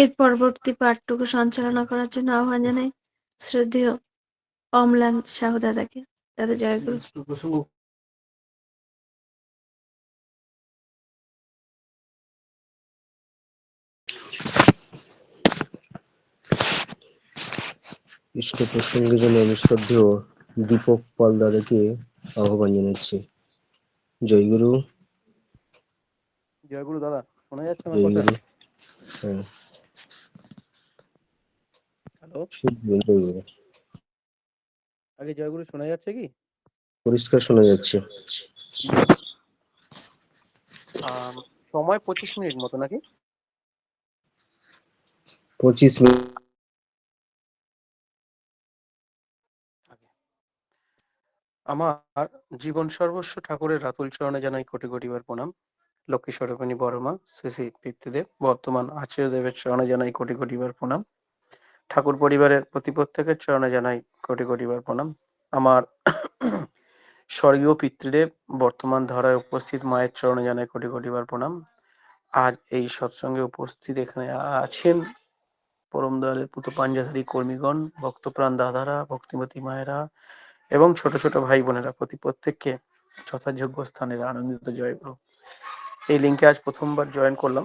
এর পরবর্তী পাঠটুকু সঞ্চালনা করার জন্য আহ্বান জানাই শ্রদ্ধেয় অম্লান সাহু দাদাকে। দাদা জয়গুরু ইষ্ট প্রসঙ্গে যেন আমি শ্রদ্ধেয় দীপক পাল দাদাকে আহ্বান জানাচ্ছি। জয়গুরু জয়গুরু দাদা শোনা যাচ্ছে হ্যাঁ। হ্যালো। আগে জয়গুরু শোনা যাচ্ছে কি? পরিষ্কার শোনা যাচ্ছে। সময় পঁচিশ মিনিট মতো নাকি? পঁচিশ মিনিট। আমার জীবন সর্বস্ব ঠাকুরের রাতুল চরণে জানাই কোটি কোটিবার প্রণাম। লক্ষ্মী স্বরূপিণী বর্মা শ্রী পিতৃদেব বর্তমান আচার্য দেবের চরণে জানাই কোটি কোটিবার প্রণাম। ঠাকুর পরিবারের প্রতি প্রত্যেকের চরণে জানাই কোটি কোটিবার প্রণাম। আমার স্বর্গীয় পিতৃদেব, বর্তমান ধারায় উপস্থিত মায়ের চরণে জানাই কোটি কোটিবার প্রণাম। আজ এই সৎসঙ্গে উপস্থিত এখানে আছেন পরম দয়ালের পুত পাঞ্জাধারী কর্মীগণ, ভক্তপ্রাণ দাদারা, ভক্তিমতী মায়েরা এবং ছোট ছোট ভাই বোনেরা প্রতি প্রত্যেককে যথাযোগ্য স্থানের আনন্দিত জয় এই লিঙ্কে আজ প্রথমবার জয়েন করলাম।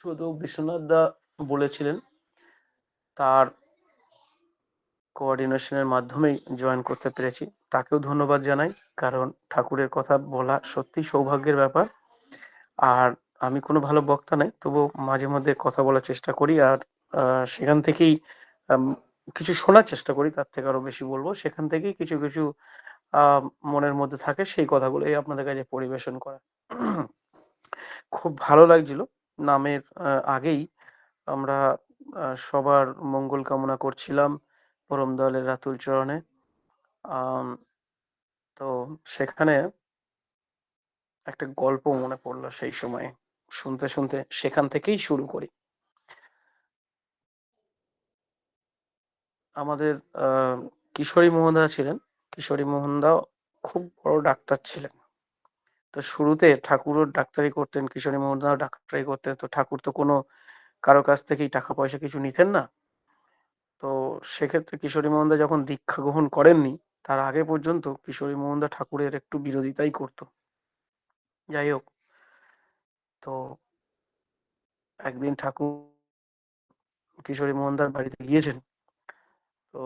শুধু বিশ্বনাথ দা বলেছিলেন তার কোঅর্ডিনেশনের মাধ্যমেই জয়েন করতে পেরেছি। তাকেও ধন্যবাদ জানাই, কারণ ঠাকুরের কথা বলা সত্যি সৌভাগ্যের ব্যাপার। আর আমি কোনো ভালো বক্তা নাই, তবু মাঝে মধ্যে কথা বলার চেষ্টা করি আর সেখান থেকেই কিছু শোনার চেষ্টা করি, তার থেকে আরও বেশি বলব। সেখান থেকেই কিছু কিছু মনের মধ্যে থাকে সেই কথাগুলোই আপনাদের কাছে পরিবেশন করা। খুব ভালো লাগছিল। নামের আগেই আমরা সবার মঙ্গল কামনা করছিলাম পরম দয়ালের রাতুল চরণে। তো সেখানে একটা গল্প মনে পড়ল সেই সময়ে। শুনতে শুনতে সেখান থেকেই শুরু করি। আমাদের কিশোরী মোহনদা ছিলেন। কিশোরী মোহনদা খুব বড় ডাক্তার ছিলেন। তো শুরুতে ঠাকুরও ডাক্তারি করতেন, কিশোরী মোহনদাও ডাক্তারি করতেন। তো ঠাকুর তো কোনো কারও কাছ থেকেই টাকা পয়সা কিছু নিতেন না। তো সেক্ষেত্রে কিশোরী মোহনদা যখন দীক্ষা গ্রহণ করেননি, তার আগে পর্যন্ত কিশোরী মোহনদা ঠাকুরের একটু বিরোধিতাই করত। যাই হোক, তো একদিন ঠাকুর কিশোরী মোহনদার বাড়িতে গিয়েছেন। তো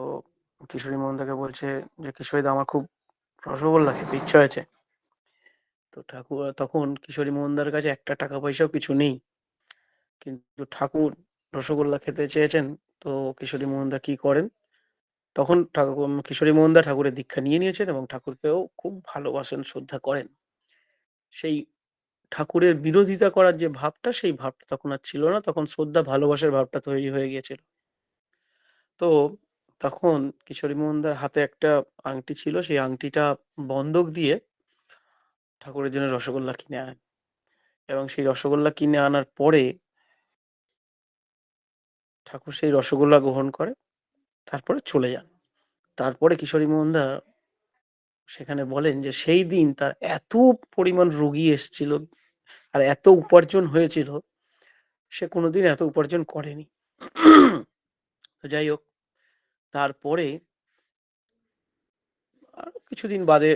কিশোরী মোহনদাকে বলছে যে কিশোরীদা আমার খুব রসগোল্লা খেতে ইচ্ছা হয়েছে। তো ঠাকুর, তখন কিশোরী মোহনদার কাছে একটা টাকা পয়সাও কিছু নেই। কিন্তু ঠাকুর রসগোল্লা খেতে চেয়েছেন, তো কিশোরী মোহনদা কি করেন? তখন ঠাকুর, কিশোরী মোহনদা ঠাকুরের দীক্ষা নিয়ে নিয়েছেন এবং ঠাকুরকেও খুব ভালোবাসেন, শ্রদ্ধা করেন। সেই ঠাকুরের বিরোধিতা করার যে ভাবটা, সেই ভাবটা তখন আর ছিল না। তখন শ্রদ্ধা, ভালোবাসার ভাবটা তৈরি হয়ে গিয়েছিল। তো তখন কিশোরী মোহনদার হাতে একটা আংটি ছিল। সেই আংটিটা বন্ধক দিয়ে ঠাকুরের জন্য রসগোল্লা কিনে আনেন। এবং সেই রসগোল্লা কিনে আনার পরে ঠাকুর সেই রসগোল্লা গ্রহণ করে, তারপরে চলে যান। তারপরে কিশোরী মোহনদা সেখানে বলেন যে, সেই দিন তার এত পরিমাণ রুগী এসেছিল আর এত উপার্জন হয়েছিল, সে কোনোদিন এত উপার্জন করেনি। তো যাই হোক, তারপরে কিছুদিন বাদে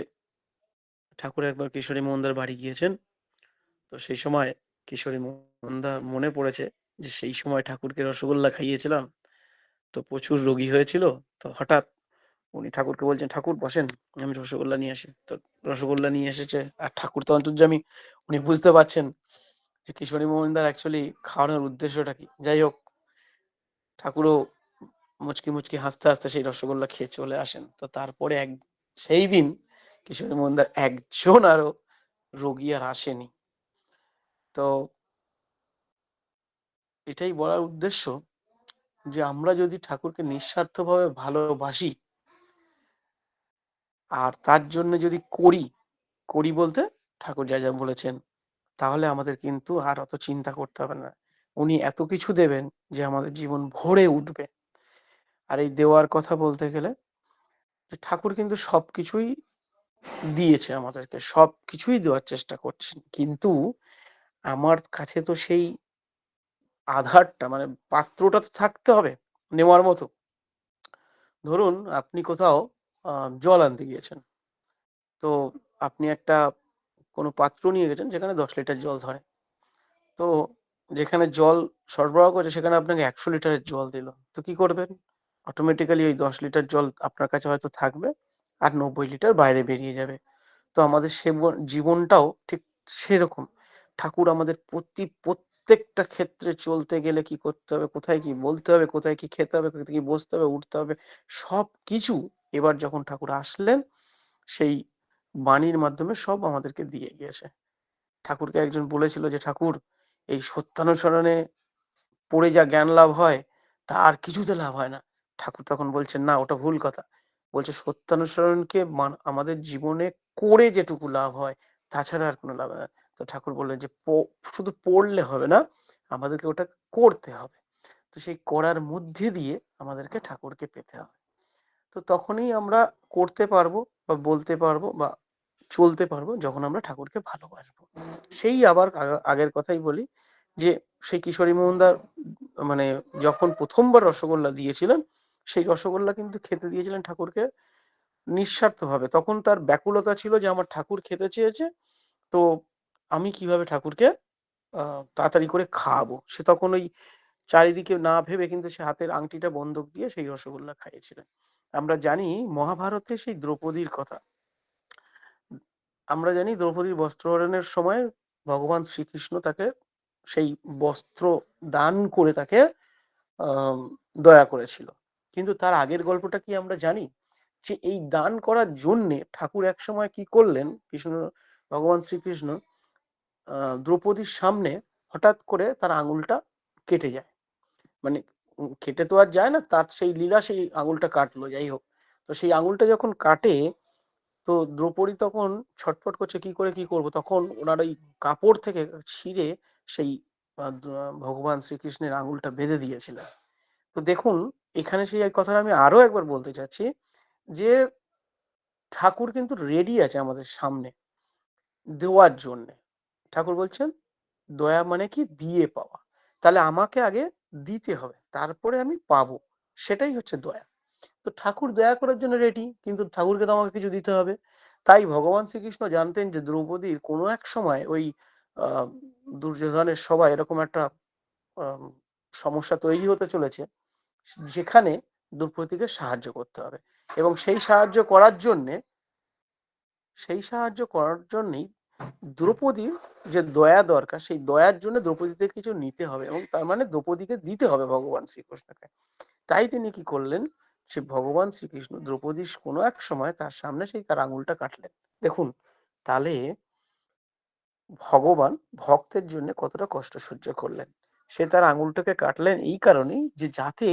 ঠাকুর একবার কিশোরী মোহনদার বাড়ি গিয়েছেন। তো সেই সময় কিশোরী মোহনদা মনে পড়েছে যে সেই সময় ঠাকুরকে রসগোল্লা খাইয়েছিলাম, তো প্রচুর রোগী হয়েছিল, তো হঠাৎ উনি ঠাকুরকে বলছেন, ঠাকুর বসেন, আমি রসগোল্লা নিয়ে আসি। তো রসগোল্লা নিয়ে এসেছে, আর ঠাকুর তো অন্তর্যামী, উনি বুঝতে পারছেন যে কিশোরী মোহনদার অ্যাকচুয়ালি খাওয়ানোর উদ্দেশ্যটা কি। যাই হোক, ঠাকুরও মুচকি মুচকি হাসতে হাসতে সেই রসগোল্লা খেয়ে চলে আসেন। তো তারপরে এক, সেই দিন কিশোরী মোহনদার একজন আরও রোগী আর আসেনি। তো এটাই বলার উদ্দেশ্য যে আমরা যদি ঠাকুরকে নিঃস্বার্থভাবে ভালোবাসি, আর তার জন্য যদি করি করি বলতে ঠাকুর যা যা বলেছেন, তাহলে আমাদের কিন্তু আর অত চিন্তা করতে হবে না। উনি এত কিছু দেবেন যে আমাদের জীবন ভরে উঠবে। আর এই দেওয়ার কথা বলতে গেলে ঠাকুর কিন্তু সবকিছুই দিয়েছে আমাদেরকে, সবকিছুই দেওয়ার চেষ্টা করছেন। কিন্তু আমার কাছে তো সেই আধারটা মানে পাত্রটা তো থাকতে হবে নেওয়ার মতো। ধরুন আপনি কোথাও জল আনতে গিয়েছেন। তো আপনি একটা, কোনো পাত্র নিয়ে গেছেন যেখানে দশ লিটার জল ধরে। তো যেখানে জল সরবরাহ করছে সেখানে আপনাকে একশো লিটারের জল দিল। তো কি করবেন? অটোমেটিক্যালি ওই দশ লিটার জল আপনার কাছে হয়তো থাকবে আর নব্বই লিটার বাইরে বেরিয়ে যাবে। তো আমাদের সেব- জীবনটাও ঠিক সেরকম। ঠাকুর আমাদের প্রতি প্রত্যেকটা ক্ষেত্রে চলতে গেলে কি করতে হবে? কোথায় কি বলতে হবে? কোথায় কি খেতে হবে? কোথায় কি বসতে হবে? উঠতে হবে? সব কিছু এবার যখন ঠাকুর আসলেন, সেই বাণীর মাধ্যমে সব আমাদেরকে দিয়ে গিয়েছে। ঠাকুরকে একজন বলেছিল যে, ঠাকুর, এই সত্যানুসরণে পড়ে যা জ্ঞান লাভ হয়, তা আর কিছুতে লাভ হয় না। ঠাকুর তখন বলছেন, না, ওটা ভুল কথা। বলছে, সত্যানুসরণকে আমাদের জীবনে করে যেটুকু লাভ হয়, তাছাড়া আর কোনো লাভ হয় না। তো ঠাকুর বললেন যে শুধু পড়লে হবে না, আমাদেরকে ওটা করতে হবে। তো সেই করার মধ্যে দিয়ে আমাদেরকে ঠাকুরকে পেতে হবে। তো তখনই আমরা করতে পারব বা বলতে পারব বা চলতে পারব যখন আমরা ঠাকুরকে ভালোবাসবো। সেই আবার আগের কথাই বলি যে, সেই কিশোরী মোহনদার মানে যখন প্রথমবার রসগোল্লা দিয়েছিলেন, সেই রসগোল্লা কিন্তু খেতে দিয়েছিলেন ঠাকুরকে নিঃস্বার্থভাবে। তখন তার ব্যাকুলতা ছিল যে, আমার ঠাকুর খেতে চেয়েছে, তো আমি কীভাবে ঠাকুরকে তাড়াতাড়ি করে খাওয়াবো? সে তখন ওই চারিদিকে না ভেবে কিন্তু সে হাতের আংটিটা বন্ধক দিয়ে সেই রসগোল্লা খাইয়েছিলেন। আমরা জানি মহাভারতে সেই দ্রৌপদীর কথা। আমরা জানি দ্রৌপদীর বস্ত্রহরণের সময় ভগবান শ্রীকৃষ্ণ তাকে সেই বস্ত্র দান করে তাকে দয়া করেছিল। কিন্তু তার আগের গল্পটা কি আমরা জানি? যে এই দান করার জন্যে ঠাকুর এক সময় কি করলেন? কৃষ্ণ, ভগবান শ্রীকৃষ্ণ দ্রৌপদীর সামনে হঠাৎ করে তার আঙুলটা কেটে যায়। মানে কেটে তো আর যায় না, তার সেই লীলা সেই আঙুলটা কাটলো, যাই হোক। তো সেই আঙুলটা যখন কাটে, তো দ্রৌপদী তখন ছটফট করছে, কি করে, কি করব? তখন ওনার ওই কাপড় থেকে ছিঁড়ে সেই ভগবান শ্রীকৃষ্ণের আঙুলটা বেঁধে দিয়েছিলেন। তো দেখুন, এখানে সেই কথাটা আমি আরও একবার বলতে চাচ্ছি যে, ঠাকুর কিন্তু রেডি আছে আমাদের সামনে দেওয়ার জন্য। ঠাকুর বলছেন, দয়া মানে কি? দিয়ে পাওয়া। তাহলে আমাকে আগে দিতে হবে, তারপরে আমি পাবো। সেটাই হচ্ছে দয়া। তো ঠাকুর দয়া করার জন্য রেডি কিন্তু ঠাকুরকে তো আমাকে কিছু দিতে হবে। তাই ভগবান শ্রীকৃষ্ণ জানতেন যে দ্রৌপদীর কোনো এক সময় ওই দুর্যোধনের সবাই এরকম একটা সমস্যা তৈরি হতে চলেছে, যেখানে দ্রৌপদীকে সাহায্য করতে হবে। এবং সেই সাহায্য করার জন্যে, সেই সাহায্য করার জন্যই দ্রৌপদীর যে দয়া দরকার, সেই দয়ার জন্য দ্রৌপদীতে কিছু নিতে হবে এবং তার মানে দ্রৌপদীকে দিতে হবে ভগবান শ্রীকৃষ্ণকে। তাই তিনি কি করলেন? সে ভগবান শ্রীকৃষ্ণ দ্রৌপদীর কোনো এক সময় তার সামনে সেই তার আঙুলটা কাটলেন। দেখুন, তাহলে ভগবান ভক্তের জন্য কতটা কষ্ট সহ্য করলেন? সে তার আঙুলটাকে কাটলেন এই কারণেই যে যাতে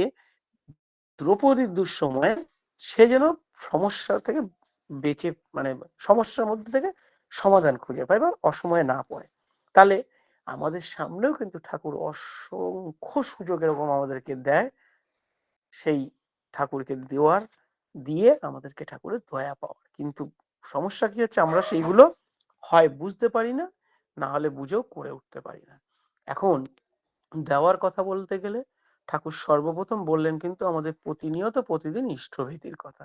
দ্রৌপদীর দুঃসময়ে সে যেন সমস্যা থেকে বেঁচে মানে সমস্যার মধ্যে থেকে সমাধান খুঁজে পায় বা অসময়ে না পড়ে। তাহলে আমাদের সামনেও কিন্তু ঠাকুর অসংখ্য সুযোগ এরকম আমাদেরকে দেয়। সেই ঠাকুরকে দেওয়ার, দিয়ে আমাদেরকে ঠাকুরের দয়া পাওয়ার। কিন্তু সমস্যা কি হচ্ছে? আমরা সেইগুলো হয় বুঝতে পারি না না হলে বুঝেও করে উঠতে পারি না। এখন দেওয়ার কথা বলতে গেলে ঠাকুর সর্বপ্রথম বললেন কিন্তু আমাদের প্রতিনিয়ত প্রতিদিন ইষ্টভীতির কথা।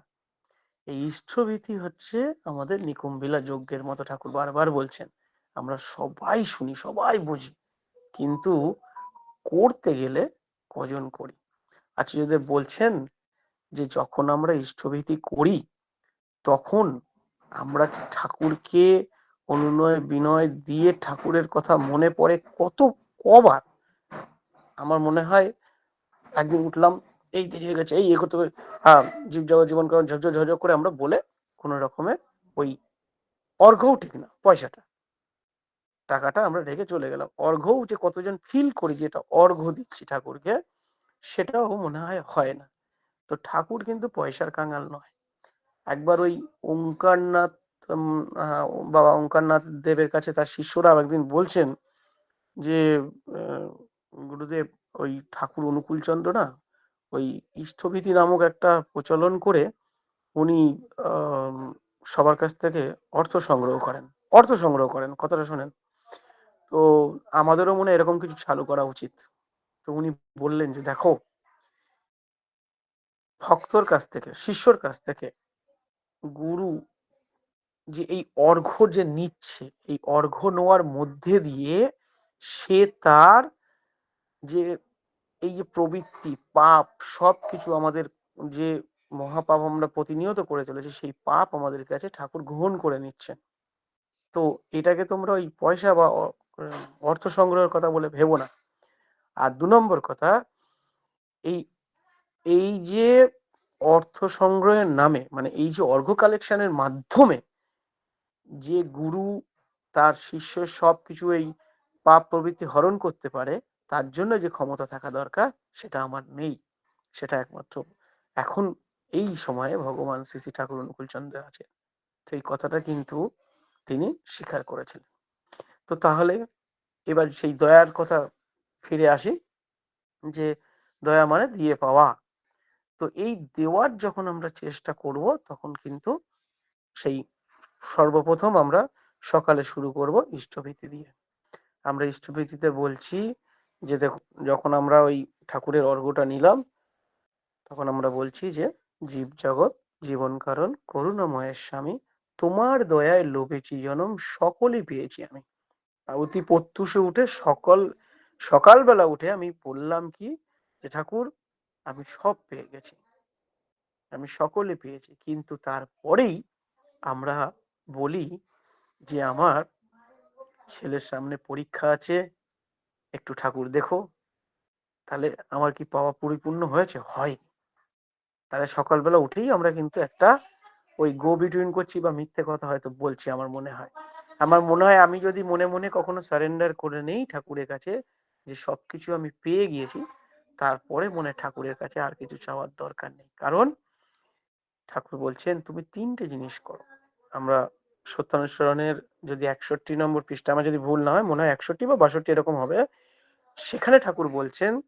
এই ইষ্টভীতি হচ্ছে আমাদের নিকুম্বিলা যজ্ঞের মতো ঠাকুর বারবার বলছেন। আমরা সবাই শুনি, সবাই বুঝি। কিন্তু করতে গেলে কজন করি? আচার্যদেব বলছেন যে, যখন আমরা ইষ্টভীতি করি, তখন আমরা ঠাকুরকে অনুনয় বিনয় দিয়ে ঠাকুরের কথা মনে পড়ে কত কবার? আমার মনে হয় একদিন উঠলাম এই দেরি হয়ে গেছে, এই এ করতে হবে। হ্যাঁ জীব জগৎ জীবন কারণ ঝকঝক ঝকঝক করে আমরা বলে কোন রকমে ওই অর্ঘও ঠিক না, পয়সাটা। টাকাটা আমরা রেখে চলে গেলাম। অর্ঘও যে কতজন ফিল করি যে এটা অর্ঘ দিচ্ছি ঠাকুরকে, সেটাও মনে হয় হয় না। তো ঠাকুর কিন্তু পয়সার কাঙাল নয়। একবার ওই ওঙ্কারনাথ বাবা ওঙ্কারনাথ দেবের কাছে তার শিষ্যরা একদিন বলছেন যে গুরুদেব, ওই ঠাকুর অনুকূল চন্দ্র না ওই ইষ্টভীতি নামক একটা প্রচলন করে উনি সবার কাছ থেকে অর্থ সংগ্রহ করেন। অর্থ সংগ্রহ করেন, কথাটা শোনেন। তো আমাদেরও মনে এরকম কিছু চালু করা উচিত। তো উনি বললেন যে, দেখো, ভক্তর কাছ থেকে, শিষ্যর কাছ থেকে গুরু যে এই অর্ঘ্য যে নিচ্ছে, এই অর্ঘ্য নেওয়ার মধ্যে দিয়ে সে তার যে এই যে প্রবৃত্তি, পাপ সবকিছু আমাদের যে মহাপাপ আমরা প্রতিনিয়ত করে চলেছি, সেই পাপ আমাদের কাছে ঠাকুর গ্রহণ করে নিচ্ছেন। তো এটাকে তোমরা ওই পয়সা বা অর্থ সংগ্রহের কথা বলে ভেবো না। আর দু নম্বর কথা, এই এই যে অর্থ সংগ্রহের নামে মানে এই যে অর্ঘ কালেকশনের মাধ্যমে যে গুরু, তার শিষ্য সবকিছু এই পাপ প্রবৃত্তি হরণ করতে পারে তার জন্য যে ক্ষমতা থাকা দরকার, সেটা আমার নেই। সেটা একমাত্র। এখন এই সময়ে ভগবান শ্রী ঠাকুর অনুকূল চন্দ্র আছে। তো এই কথাটা কিন্তু তিনি স্বীকার করেছিলেন তো তাহলে এবার সেই দয়ার কথা ফিরে আসি, যে দয়া মানে দিয়ে পাওয়া। তো এই দেওয়ার যখন আমরা চেষ্টা করব, তখন কিন্তু সেই সর্বপ্রথম আমরা সকালে শুরু করব ইষ্টভীতি দিয়ে। আমরা ইষ্টভীতিতে বলছি যে দেখো যখন আমরা ওই ঠাকুরের অর্ঘটা নিলাম, তখন আমরা বলছি যে, জীব জগৎ, জীবন কারণ করুণাময়ের স্বামী, তোমার দয়ায় লোভেছি, জনম সকলই পেয়েছি আমি। অতি প্রত্যুষে উঠে সকল, সকালবেলা উঠে আমি বললাম কি, যে ঠাকুর, আমি সব পেয়ে গেছি। আমি সকলে পেয়েছি। কিন্তু তারপরেই আমরা বলি যে, আমার ছেলের সামনে পরীক্ষা আছে একটু ঠাকুর দেখো। তাহলে আমার কি পাওয়া পরিপূর্ণ হয়েছে? হয় তাহলে সকালবেলা উঠেই আমরা কিন্তু একটা ওই গো বিটুইন করছি বা মিথ্যে কথা হয়তো বলছি আমার মনে হয়। আমার মনে হয় আমি যদি মনে মনে কখনো সারেন্ডার করে নেই ঠাকুরের কাছে, যে সবকিছু আমি পেয়ে গিয়েছি, তারপরে মনে ঠাকুরের কাছে আর কিছু চাওয়ার দরকার নেই। কারণ ঠাকুর বলছেন, তুমি তিনটে জিনিস করো। আমরা সত্যানুসরণের যদি একষট্টি নম্বর পৃষ্ঠা, আমার যদি ভুল না হয়, মনে হয় একষট্টি বা বাষট্টি এরকম হবে। সেখানে ঠাকুর বলছেন,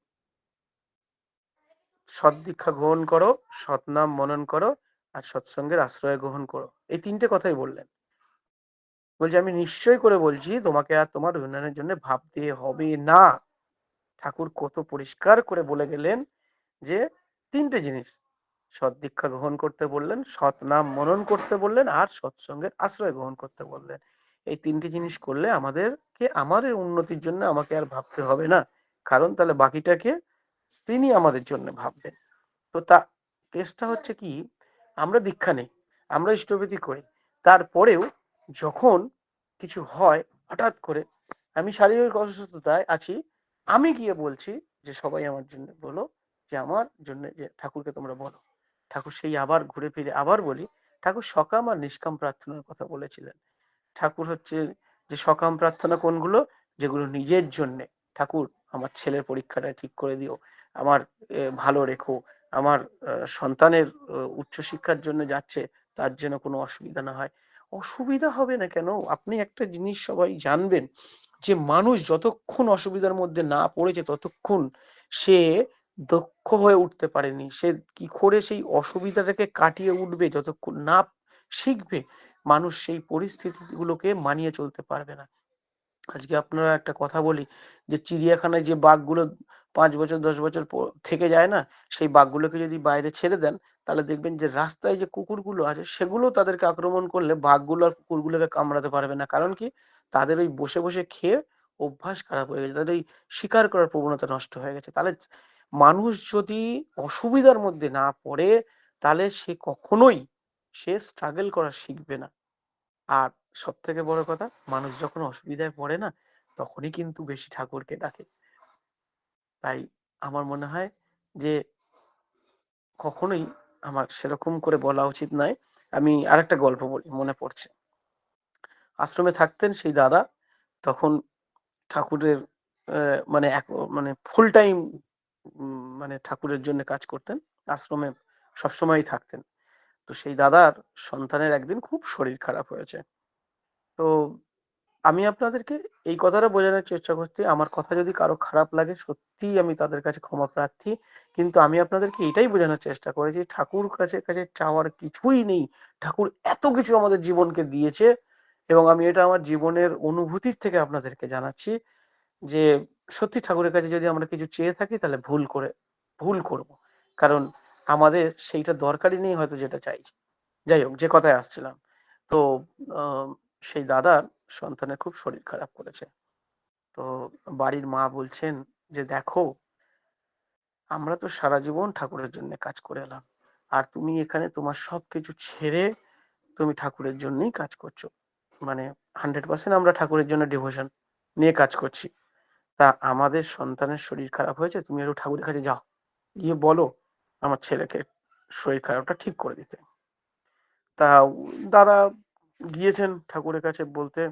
সৎ দীক্ষা গ্রহণ করো সৎনাম মনন করো আর সৎসঙ্গের আশ্রয় গ্রহণ করো। এই তিনটে কথাই বললেন। বলছি, আমি নিশ্চয় করে বলছি, তোমাকে আর তোমার উন্নয়নের জন্য ভাবতে হবে না। ঠাকুর কত পরিষ্কার করে বলে গেলেন যে, তিনটে জিনিস। সৎ দীক্ষা গ্রহণ করতে বললেন, সৎ নাম মনন করতে বললেন আর সৎসঙ্গের আশ্রয় গ্রহণ করতে বললেন। এই তিনটে জিনিস করলে আমাদেরকে, আমাদের উন্নতির জন্য আমাকে আর ভাবতে হবে না। কারণ তাহলে বাকিটাকে তিনি আমাদের জন্য ভাববেন। তো তা, কেসটা হচ্ছে কি, আমরা দীক্ষা নেই, আমরা ইষ্টভীতি করি। তারপরেও যখন কিছু হয়, হঠাৎ করে আমি শারীরিক অসুস্থতায় আছি, আমি গিয়ে বলছি যে, সবাই আমার জন্য বলো যে, আমার জন্য যে, ঠাকুরকে তোমরা বলো। ঠাকুর সেই আবার ঘুরে ফিরে আবার বলি, ঠাকুর সকাম আর নিষ্কাম প্রার্থনার কথা বলেছিলেন। ঠাকুর হচ্ছে যে সকাম প্রার্থনা কোনগুলো? যেগুলো নিজের জন্যে। ঠাকুর, আমার ছেলের পরীক্ষাটা ঠিক করে দিও। আমার ভালো রেখো। আমার সন্তানের উচ্চশিক্ষার জন্য যাচ্ছে, তার যেন কোনো অসুবিধা না হয়। অসুবিধা হবে না কেন? আপনি একটা জিনিস সবাই জানবেন যে মানুষ যতক্ষণ অসুবিধার মধ্যে না পড়েছে, ততক্ষণ সে দক্ষ হয়ে উঠতে পারেনি। সে কি করে সেই অসুবিধাটাকে কাটিয়ে উঠবে? যতক্ষণ না শিখবে মানুষ সেই পরিস্থিতিগুলোকে মানিয়ে চলতে পারবে না। আজকে আপনারা একটা কথা বলি যে, চিড়িয়াখানায় যে বাঘগুলো পাঁচ বছর, দশ বছর থেকে যায় না, সেই বাঘগুলোকে যদি বাইরে ছেড়ে দেন, তাহলে দেখবেন যে, রাস্তায় যে কুকুরগুলো আছে, সেগুলো তাদেরকে আক্রমণ করলে বাঘগুলো আর কুকুরগুলোকে কামড়াতে পারবে না। কারণ কি? তাদের ওই বসে বসে খেয়ে অভ্যাস খারাপ হয়ে গেছে, তাদের ওই শিকার করার প্রবণতা নষ্ট হয়ে গেছে। তাহলে মানুষ যদি অসুবিধার মধ্যে না পড়ে, তাহলে সে কখনোই সে স্ট্রাগল করা শিখবে না। আর সব থেকে বড় কথা, মানুষ যখন অসুবিধায় পড়ে না, তখনই কিন্তু বেশি ঠাকুরকে ডাকে। তাই আমার মনে হয় যে, কখনোই আমার সেরকম করে বলা উচিত নয়। আমি আর একটা গল্প বলি, মনে পড়ছে। আশ্রমে থাকতেন সেই দাদা, তখন ঠাকুরের মানে এক মানে ফুল টাইম মানে ঠাকুরের জন্য কাজ করতেন। আশ্রমে সবসময়ই থাকতেন। তো সেই দাদার সন্তানের একদিন খুব শরীর খারাপ হয়েছে। তো আমি আপনাদেরকে এই কথাটা বোঝানোর চেষ্টা করছি, আমার কথা যদি কারও খারাপ লাগে সত্যিই আমি তাদের কাছে ক্ষমা প্রার্থী। কিন্তু আমি আপনাদেরকে এটাই বোঝানোর চেষ্টা করেছি ঠাকুর কাছে কাছে চাওয়ার কিছুই নেই। ঠাকুর এত কিছু আমাদের জীবনকে দিয়েছে এবং আমি এটা আমার জীবনের অনুভূতির থেকে আপনাদেরকে জানাচ্ছি যে সত্যি ঠাকুরের কাছে যদি আমরা কিছু চেয়ে থাকি তাহলে ভুল করে, ভুল করব। কারণ আমাদের সেইটা দরকারই নেই হয়তো যেটা চাইছি যাই হোক, যে কথায় আসছিলাম। তো সেই দাদার সন্তানের খুব শরীর খারাপ করেছে। তো বাড়ির মা বলছেন যে, দেখো, আমরা তো সারা জীবন ঠাকুরের জন্য কাজ করে এলাম। আর তুমি এখানে তোমার সবকিছু ছেড়ে তুমি ঠাকুরের জন্যই কাজ করছ। মানে হান্ড্রেড পার্সেন্ট আমরা ঠাকুরের জন্য ডিভোশন নিয়ে কাজ করছি। তা আমাদের সন্তানের শরীর খারাপ হয়েছে, তুমি একটু ঠাকুরের কাছে যাও। গিয়ে বলো আমার ছেলেকে শরীর খারাপটা ঠিক করে দিতে। তা দাদা গিয়েছেন ঠাকুরের কাছে বলতে।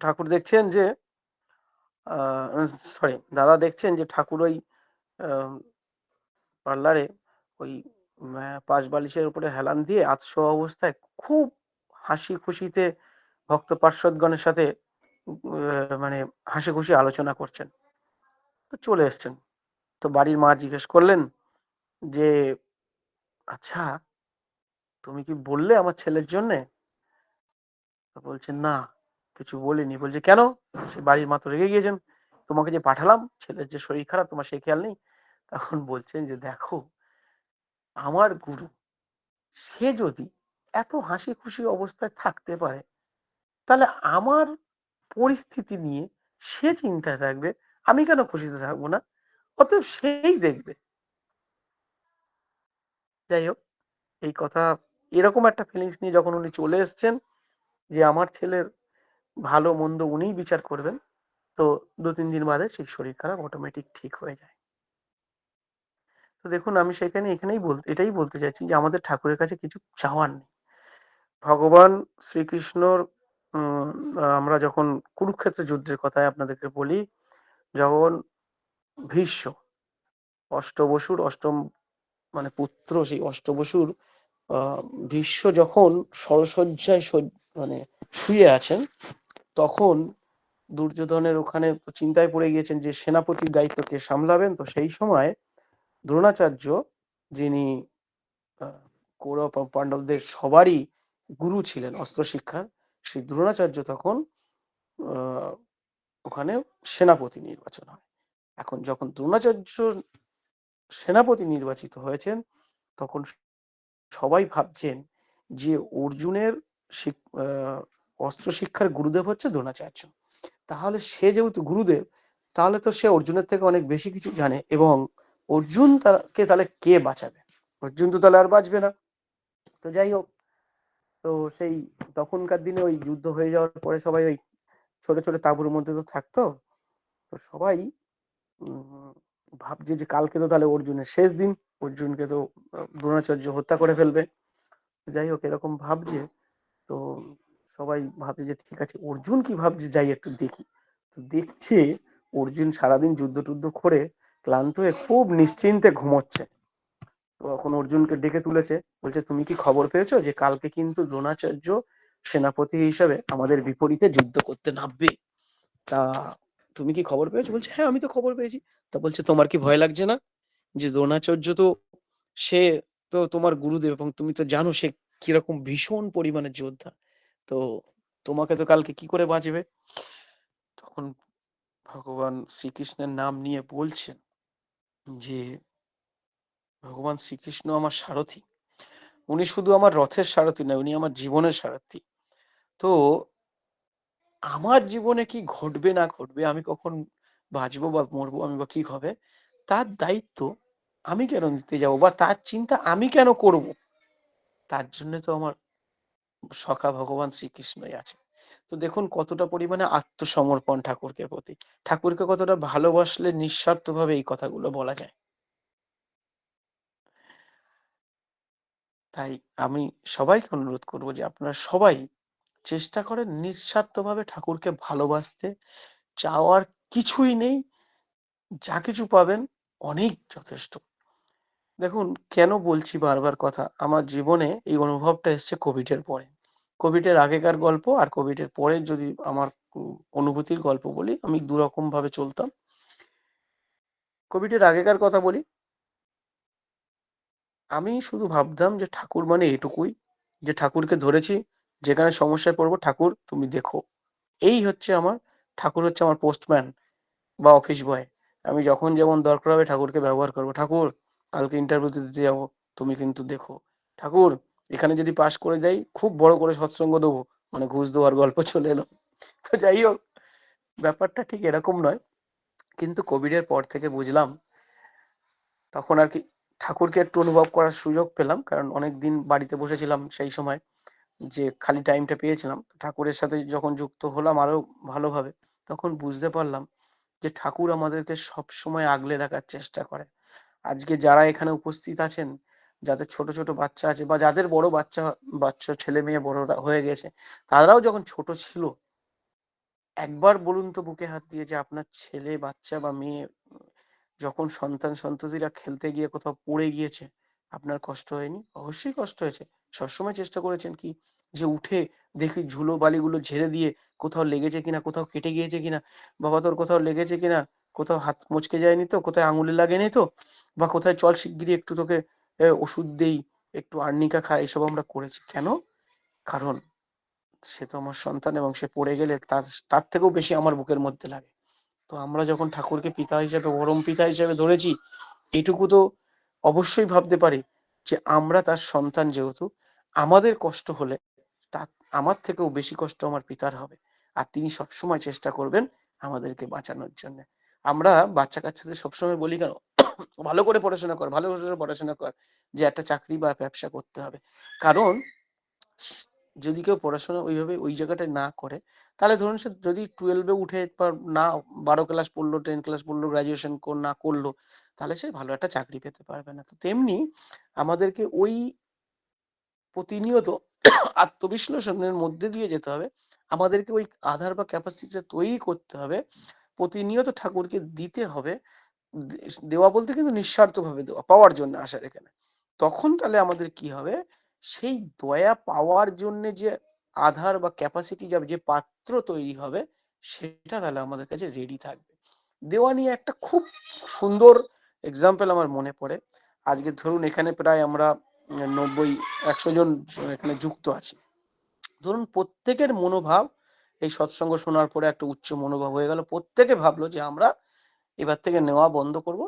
ঠাকুর দেখছেন যে সরি দাদা দেখছেন যে ঠাকুর ওই পার্লারে ওই পাঁচ বালিশের উপরে হেলান দিয়ে আতশো অবস্থায় খুব হাসি খুশিতে ভক্ত পার্শ্বদগণের সাথে মানে হাসি খুশি আলোচনা করছেন। তো চলে এসছেন। তো বাড়ির মা জিজ্ঞেস করলেন যে আচ্ছা তুমি কি বললে আমার ছেলের জন্যে? তো বলছেন না, কিছু বলিনি। বলছে, কেন? সে বাড়ির মা তো রেগে গিয়েছেন। তোমাকে যে পাঠালাম, ছেলের যে শরীর খারাপ, তোমার সেই খেয়াল নেই? তখন বলছেন যে, দেখো, আমার গুরু, সে যদি এত হাসি খুশি অবস্থায় থাকতে পারে, তাহলে আমার পরিস্থিতি নিয়ে সে চিন্তায় থাকবে, আমি কেন খুশিতে থাকব না? অতএব সেই দেখবে। যাই হোক, এই কথা, এরকম একটা ফিলিংস নিয়ে যখন উনি চলে এসেছেন, যে আমার ছেলের ভালো মন্দ উনিই বিচার করবেন, তো দু, তিন দিন বাদে সেই শরীর খারাপ অটোমেটিক ঠিক হয়ে যায়। তো দেখুন, আমি সেখানে এখানেই বলতে এটাই বলতে চাইছি যে আমাদের ঠাকুরের কাছে কিছু চাওয়ার নেই। ভগবান শ্রীকৃষ্ণর আমরা যখন কুরুক্ষেত্র যুদ্ধের কথায় আপনাদেরকে বলি, যখন ভীষ্ম, অষ্টবসুর অষ্টম মানে পুত্র সেই অষ্টবসুর ভীষ্ম যখন সরসজ্জায় মানে শুয়ে আছেন, তখন দুর্যোধনের ওখানে চিন্তায় পড়ে গিয়েছেন যে সেনাপতির দায়িত্ব কে সামলাবেন। তো সেই সময় দ্রোণাচার্য, যিনি কৌরব পাণ্ডবদের সবারই গুরু ছিলেন অস্ত্র শিক্ষার সেই দ্রোণাচার্য তখন ওখানে সেনাপতি নির্বাচন হয়। এখন যখন দ্রোণাচার্য সেনাপতি নির্বাচিত হয়েছেন, তখন সবাই ভাবছেন যে অর্জুনের অস্ত্র শিক্ষার গুরুদেব হচ্ছে দ্রোণাচার্য। তাহলে সে যেহেতু গুরুদেব, তাহলে তো সে অর্জুনের থেকে অনেক বেশি কিছু জানে এবং অর্জুন তাকে তাহলে কে বাঁচাবে? অর্জুন তো তাহলে আর বাঁচবে না। তো যাই হোক, তো সেই তখনকার দিনে ওই যুদ্ধ হয়ে যাওয়ার পরে সবাই ওই ছোট ছোট তাঁবুর মধ্যে তো থাকতো। তো সবাই ভাবছে যে কালকে তো তাহলে অর্জুনের শেষ দিন, অর্জুনকে তো দ্রোণাচার্য হত্যা করে ফেলবে। যাই হোক, এরকম ভাবছে, তো সবাই ভাবছে যে ঠিক আছে, অর্জুন কি ভাবছে যাই একটু দেখি। তো দেখছে, অর্জুন সারাদিন যুদ্ধ টুদ্ধ করে ক্লান্ত হয়ে খুব নিশ্চিন্তে ঘুমোচ্ছে। তো তখন অর্জুনকে ডেকে তুলেছে, বলছে, তুমি কি খবর পেয়েছ যে কালকে কিন্তু দ্রোণাচার্য সেনাপতি হিসাবে আমাদের বিপরীতে যুদ্ধ করতে নামবে? তা তুমি কি খবর পেয়েছ? বলছে হ্যাঁ আমি তো খবর পেয়েছি। তা বলছে, তোমার কি ভয় লাগছে না যে দ্রোণাচার্য তো, সে তো তোমার গুরুদেব এবং তুমি তো জানো সে কীরকম ভীষণ পরিমাণের যোদ্ধা। তো তোমাকে তো কালকে কি করে বাঁচবে? তখন ভগবান শ্রীকৃষ্ণের নাম নিয়ে বলছেন যে, ভগবান শ্রীকৃষ্ণ আমার সারথি। উনি শুধু আমার রথের সারথি নয়, উনি আমার জীবনের সারথি। তো আমার জীবনে কি ঘটবে না ঘটবে, আমি কখন বাঁচবো বা মরবো, আমি বা কি হবে, তার দায়িত্ব আমি কেন নিতে যাব বা তার চিন্তা আমি কেন করব, তার জন্য তো আমার সখা ভগবান শ্রীকৃষ্ণই আছে তো দেখুন কতটা পরিমাণে আত্মসমর্পণ ঠাকুরকে প্রতি। ঠাকুরকে কতটা ভালোবাসলে নিঃস্বার্থভাবে এই কথাগুলো বলা যায়। তাই আমি সবাইকে অনুরোধ করব যে আপনারা সবাই চেষ্টা করেন নিঃস্বার্থভাবে ঠাকুরকে ভালোবাসতে। চাওয়ার কিছুই নেই। যা কিছু পাবেন অনেক যথেষ্ট। দেখুন, কেন বলছি বারবার কথা? আমার জীবনে এই অনুভবটা এসছে কোভিডের পরে। কোভিডের আগেকার গল্প আর কোভিডের পরে যদি আমার অনুভূতির গল্প বলি, আমি দুরকম ভাবে চলতাম। কোভিডের আগেকার কথা বলি। আমি শুধু ভাবতাম যে ঠাকুর মানে এটুকুই। যে ঠাকুরকে ধরেছি যেখানে সমস্যায় পড়ব, ঠাকুর তুমি দেখো। এই হচ্ছে আমার, ঠাকুর হচ্ছে আমার পোস্টম্যান বা অফিস বয় আমি যখন যেমন দরকার হবে ঠাকুরকে ব্যবহার করব। ঠাকুর, কালকে ইন্টারভিউ দিতে যাব, তুমি কিন্তু দেখো। ঠাকুর, এখানে যদি পাশ করে যাই, খুব বড় করে সৎসঙ্গ দেবো। মানে ঘুষ দেওয়ার গল্প চলে এলো। তো যাই হোক, ব্যাপারটা ঠিক এরকম নয়। কিন্তু কোভিড এর পর থেকে বুঝলাম, তখন আর কি ঠাকুরকে একটু অনুভব করার সুযোগ পেলাম। কারণ অনেক দিন বাড়িতে বসেছিলাম সেই সময়। যে খালি টাইমটা পেয়েছিলাম, ঠাকুরের সাথে যখন যুক্ত হলাম আরও ভালোভাবে, তখন বুঝতে পারলাম যে ঠাকুর আমাদেরকে সব সময় আগলে রাখার চেষ্টা করে। আজকে যারা এখানে উপস্থিত আছেন, যাদের ছোট ছোট বাচ্চা আছে বা যাদের বড় বাচ্চা বাচ্চা, ছেলে মেয়ে বড়রা হয়ে গেছে, তারাও যখন ছোট ছিল, একবার বলুন তো বুকে হাত দিয়ে যে আপনার ছেলে, বাচ্চা বা মেয়ে, যখন সন্তান সন্ততিরা খেলতে গিয়ে কোথাও পড়ে গিয়েছে আপনার কষ্ট হয়নি? অবশ্যই কষ্ট হয়েছে। সবসময় চেষ্টা করেছেন কি যে উঠে দেখি ঝুলো বালিগুলো ঝেড়ে দিয়ে কোথাও লেগেছে কিনা, কোথাও কেটে গিয়েছে কিনা, বাবা তোর কোথাও লেগেছে কিনা, কোথাও হাত মুচকে যায়নি তো, কোথায় আঙুলে লাগেনি তো, বা কোথায় চল শিগগিরই একটু তোকে ওষুধ দেই, একটু আর্নিকা খা, এসব আমরা করেছি। কেন? কারণ সে তো আমার সন্তান এবং সে পড়ে গেলে তার তার থেকেও বেশি আমার বুকের মধ্যে লাগে। তো আমরা যখন ঠাকুরকে পিতা হিসেবে, পরম পিতা হিসেবে ধরেছি, এটুকু তো অবশ্যই ভাবতে পারি যে আমরা তার সন্তান যেহেতু, আমাদের কষ্ট হলে তা আমার থেকেও বেশি কষ্ট আমার পিতার হবে। আর তিনি সবসময় চেষ্টা করবেন আমাদেরকে বাঁচানোর জন্য। আমরা বাচ্চা কাচ্চাদের সবসময় বলি কেন, ভালো করে পড়াশোনা কর, ভালো করে পড়াশোনা কর যে একটা চাকরি বা ব্যবসা করতে হবে। কারণ যদি কেউ পড়াশোনা ওইভাবে ওই জায়গাটায় না করে, তাহলে ধরুন সে যদি টুয়েলভে উঠে না, বারো ক্লাস পড়ল টেন ক্লাস পড়ল গ্রাজুয়েশন না করল তাহলে সে ভালো একটা চাকরি পেতে পারবে না। তো তেমনি আমাদেরকে ওই প্রতিনিয়ত আত্মবিশ্লেষণের মধ্যে দিয়ে যেতে হবে। আমাদেরকে ওই আধার বা ক্যাপাসিটিটা তৈরি করতে হবে। প্রতিনিয়ত ঠাকুরকে দিতে হবে। দেওয়া বলতে কিন্তু নিঃস্বার্থভাবে দেওয়া, পাওয়ার জন্য আসার এখানে। তখন তাহলে আমাদের কি হবে? সেই দয়া পাওয়ার জন্য যে আধার বা ক্যাপাসিটি যাবে যে পাত্র তৈরি হবে, সেটা তাহলে আমাদের কাছে রেডি থাকবে। দেওয়া নিয়ে একটা খুব সুন্দর এক্সাম্পল আমার মনে পড়ে। আজকে ধরুন এখানে প্রায় আমরা নব্বই, একশো জন এখানে যুক্ত আছি। ধরুন প্রত্যেকের মনোভাব, এই সৎসঙ্গ শোনার পরে একটা উচ্চ মনোভাব হয়ে গেল। প্রত্যেকে ভাবলো যে আমরা এবার থেকে নেওয়া বন্ধ করব।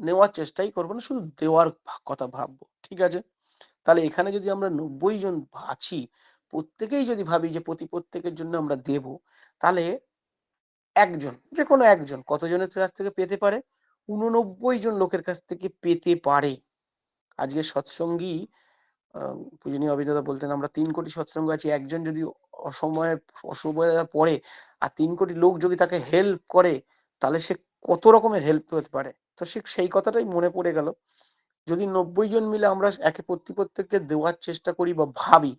নেওয়ার চেষ্টাই করব না, শুধু দেওয়ার কথা ভাববো, ঠিক আছে? তাহলে এখানে যদি আমরা নব্বই জন আছি, প্রত্যেকেই যদি ভাবি যে প্রতি প্রত্যেকের জন্য আমরা দেব, তাহলে একজন যে কোনো একজন, কতজনের কাছ থেকে পেতে পারে? উননব্বই জন লোকের কাছ থেকে পেতে পারে। আজকে সৎসঙ্গী পূজনীয় অভিনেতা বলতেন, আমরা তিন কোটি সৎসঙ্গ আছি, একজন যদি অসময়ে অসময়ে পড়ে আর তিন কোটি লোক যদি তাকে হেল্প করে, তাহলে সে কত রকমের হেল্প হতে পারে? তো সে সেই কথাটাই মনে পড়ে গেল। যদি নব্বই জন মিলে আমরা একে প্রতি প্রত্যেককে দেওয়ার চেষ্টা করি বা ভাবি,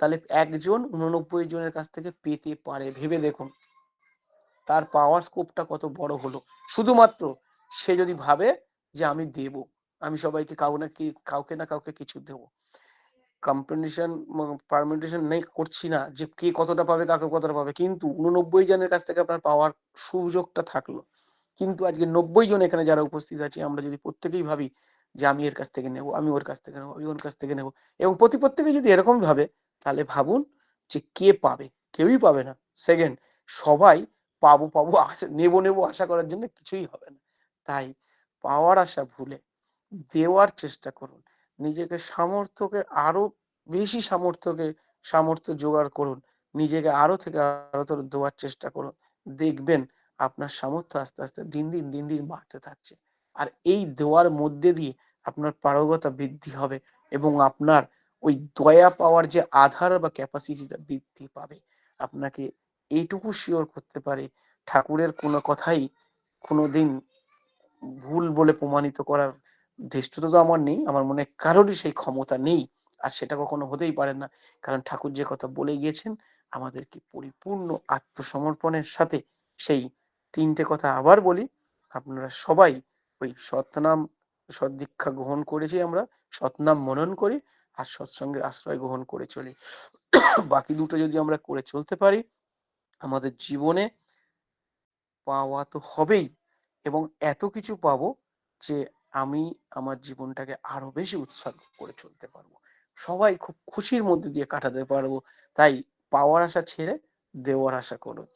তাহলে একজন উননব্বই জনের কাছ থেকে পেতে পারে। ভেবে দেখুন, তার পাওয়ার স্কোপটা কত বড় হলো। শুধুমাত্র সে যদি ভাবে যে আমি দেব, আমি সবাইকে কাউ না কি, কাউকে না কাউকে কিছু দেব। কম্পিটিশন পারমিটেশন নেই, করছি না যে কে কতটা পাবে, কাকে কতটা পাবে। কিন্তু উননব্বই জনের কাছ থেকে আপনার পাওয়ার সুযোগটা থাকল। কিন্তু আজকে নব্বই জন এখানে যারা উপস্থিত আছে, আমরা যদি প্রত্যেকেই ভাবি যে আমি এর কাছ থেকে নেব, আমি ওর কাছ থেকে নেব, আমি ওর কাছ থেকে নেব এবং প্রতি প্রত্যেকে যদি এরকম ভাবে, তাহলে ভাবুন যে কে পাবে, কেউই পাবে না। সেকেন্ড সবাই পাবো পাবো নেব নেব আশা করার জন্য কিছুই হবে না। তাই পাওয়ার আশা ভুলে দেওয়ার চেষ্টা করুন। নিজেকে সামর্থ্যকে আরও বেশি সামর্থ্যকে সামর্থ্য জোগাড় করুন। নিজেকে আরও থেকে আরও দেওয়ার চেষ্টা করুন। দেখবেন আপনার সামর্থ্য আস্তে আস্তে দিন দিন দিন দিন বাড়তে থাকছে। আর এই দেওয়ার মধ্যে দিয়ে আপনার পারগতা বৃদ্ধি হবে এবং আপনার ওই দয়া পাওয়ার যে আধার বা ক্যাপাসিটিটা বৃদ্ধি পাবে। আপনাকে এইটুকু শিওর করতে পারে ঠাকুরের কোনো কথাই কোনোদিন ভুল বলে প্রমাণিত করার ধৃষ্টতা তো আমার নেই। আমার মনে কারোরই সেই ক্ষমতা নেই। আর সেটা কখনো হতেই পারে না। কারণ ঠাকুর যে কথা বলে গিয়েছেন, আমাদেরকে পরিপূর্ণ আত্মসমর্পণের সাথে সেই তিনটে কথা আবার বলি। আপনারা সবাই ওই সৎনাম, সদ্দীক্ষা গ্রহণ করেছি আমরা, সৎনাম মনন করি আর সৎসঙ্গের আশ্রয় গ্রহণ করে চলি। বাকি দুটো যদি আমরা করে চলতে পারি, আমাদের জীবনে পাওয়া তো হবেই। এবং এত কিছু পাবো যে আমি আমার জীবনটাকে আরও বেশি উৎসর্গ করে চলতে পারব। সবাই খুব খুশির মধ্যে দিয়ে কাটাতে পারব। তাই পাওয়ার আশা ছেড়ে দেওয়ার আশা করুন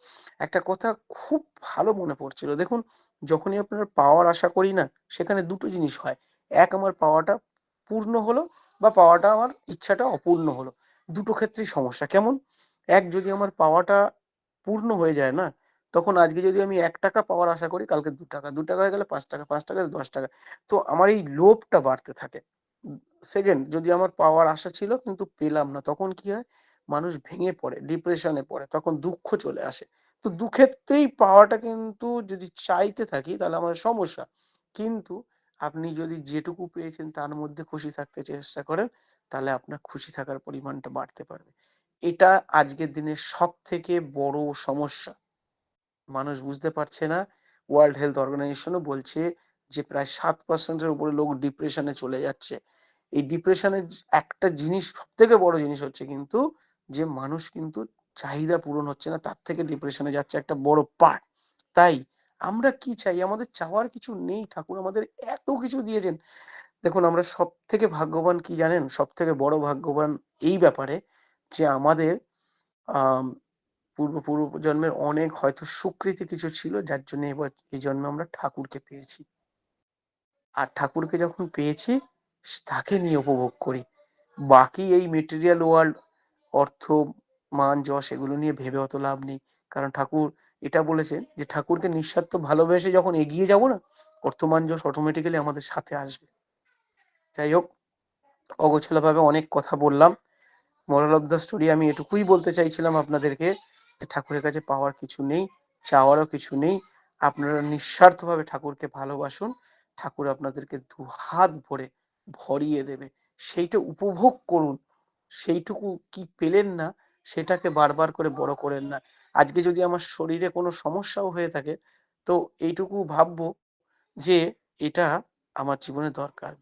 একটা কথা খুব ভালো মনে পড়ছিল। দেখুন, যখনই আপনার পাওয়ার আশা করি না, সেখানে দুটো জিনিস হয়। এক আমার পাওয়াটা পূর্ণ হলো বা পাওয়াটা আমার ইচ্ছাটা অপূর্ণ হলো। দুটো ক্ষেত্রেই সমস্যা। কেমন? এক যদি আমার পাওয়াটা পূর্ণ হয়ে যায় না তখন আজকে যদি আমি এক টাকা পাওয়ার আশা করি, কালকে দু টাকা। দু টাকা হয়ে গেলে পাঁচ টাকা পাঁচ টাকা দশ টাকা। তো আমার এই লোভটা বাড়তে থাকে। সেকেন্ড যদি আমার পাওয়ার আশা ছিল কিন্তু পেলাম না, তখন কি হয়? মানুষ ভেঙে পড়ে ডিপ্রেশনে পড়ে, তখন দুঃখ চলে আসে। তো দুক্ষেত্রেই পাওয়াটা কিন্তু যদি চাইতে থাকি তাহলে আমার সমস্যা। কিন্তু আপনি যদি যেটুকু পেয়েছেন তার মধ্যে খুশি থাকতে চেষ্টা করেন, তাহলে আপনার খুশি থাকার পরিমাণটা বাড়তে পারবে। এটা আজকের দিনের সব থেকে বড় সমস্যা। মানুষ বুঝতে পারছে না। ওয়ার্ল্ড হেলথ অর্গানাইজেশনও বলছে যে প্রায় সাত পার্সেন্টের উপরে লোক ডিপ্রেশনে চলে যাচ্ছে। এই ডিপ্রেশনের একটা জিনিস সব থেকে বড় জিনিস হচ্ছে কিন্তু যে মানুষ কিন্তু চাহিদা পূরণ হচ্ছে না, তার থেকে ডিপ্রেশনে যাচ্ছে একটা বড় পার্ট তাই আমরা কি চাই? আমাদের চাওয়ার কিছু নেই। ঠাকুর আমাদের এত কিছু দিয়েছেন। দেখুন, আমরা সব থেকে ভাগ্যবান কি জানেন? সব থেকে বড় ভাগ্যবান এই ব্যাপারে যে আমাদের পূর্ব পূর্ব জন্মের অনেক হয়তো সুকৃতি কিছু ছিল, যার জন্য এবার এই জন্মে আমরা ঠাকুরকে পেয়েছি। আর ঠাকুরকে যখন পেয়েছি, তাকে নিয়ে উপভোগ করি। বাকি এই মেটেরিয়াল ওয়ার্ল্ড অর্থ, মান, যশ, এগুলো নিয়ে ভেবে অত লাভ নেই। কারণ ঠাকুর এটা বলেছেন যে, ঠাকুরকে নিঃস্বার্থ ভালোবেসে যখন এগিয়ে যাব না, অর্থমান যশ অটোমেটিক্যালি আমাদের সাথে আসবে। যাই হোক অগোছালো ভাবে অনেক কথা বললাম। মোরাল অফ দ্য স্টোরি আমি এটুকুই বলতে চাইছিলাম আপনাদেরকে। ঠাকুরের কাছে পাওয়ার কিছু নেই, চাওয়ারও কিছু নেই, আপনারা নিঃস্বার্থভাবে ঠাকুরকে ভালোবাসুন, ঠাকুর আপনাদেরকে দু হাত ভরে ভরিয়ে দেবে। সেইটা উপভোগ করুন। সেইটুকু কি পেলেন না, সেটাকে বারবার করে বড় করেন না। আজকে যদি আমার শরীরে কোনো সমস্যাও হয়ে থাকে, তো এইটুকু ভাববো যে এটা আমার জীবনে দরকার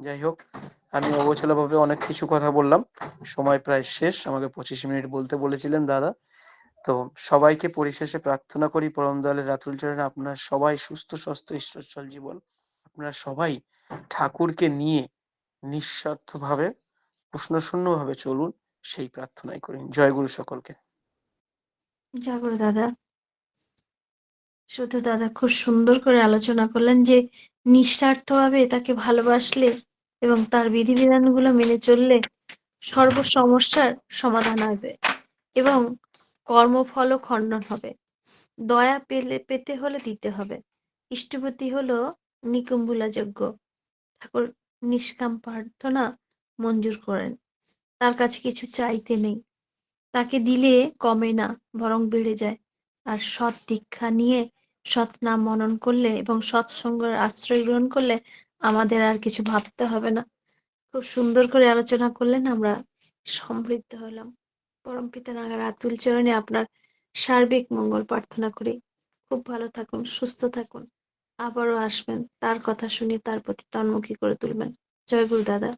যাই হোক, আমি অগোছালোভাবে অনেক কিছু কথা বললাম। সময় প্রায় শেষ, আমাকে পঁচিশ মিনিট বলতে বলেছিলেন দাদা। তো সবাইকে পরিশেষে প্রার্থনা করি, পরম দলের রাতুল চরণে আপনার সবাই সুস্থ, স্বাস্থ্য ঈশ্বরচল জীবন। আপনারা সবাই ঠাকুরকে নিয়ে নিঃস্বার্থভাবে, প্রশ্নশূন্যভাবে চলুন, সেই প্রার্থনাই করি। জয় গুরু সকলকে। জাগরু দাদা। শুধু দাদা খুব সুন্দর করে আলোচনা করলেন যে, নিঃস্বার্থভাবে তাকে ভালোবাসলে এবং তার বিধিবিধানগুলো মেনে চললে সর্ব সমস্যার সমাধান হবে এবং কর্মফলও খণ্ডন হবে। দয়া পেলে, পেতে হলে দিতে হবে। ইষ্টপতি হলো নিকুম্বুলা যজ্ঞ ঠাকুর নিষ্কাম প্রার্থনা মঞ্জুর করেন। তার কাছে কিছু চাইতে নেই। তাকে দিলে কমে না, বরং বেড়ে যায়। আর সৎ দীক্ষা নিয়ে সৎ নাম মনন করলে এবং সৎসঙ্গের আশ্রয় গ্রহণ করলে আমাদের আর কিছু ভাবতে হবে না। খুব সুন্দর করে আলোচনা করলেন, আমরা সমৃদ্ধ হলাম। পরম পিতা নাগার আতুল চরণে আপনার সার্বিক মঙ্গল প্রার্থনা করি। খুব ভালো থাকুন, সুস্থ থাকুন। আবারও আসবেন, তার কথা শুনে তার প্রতি তন্মুখী করে তুলবেন। জয় গুরু দাদা।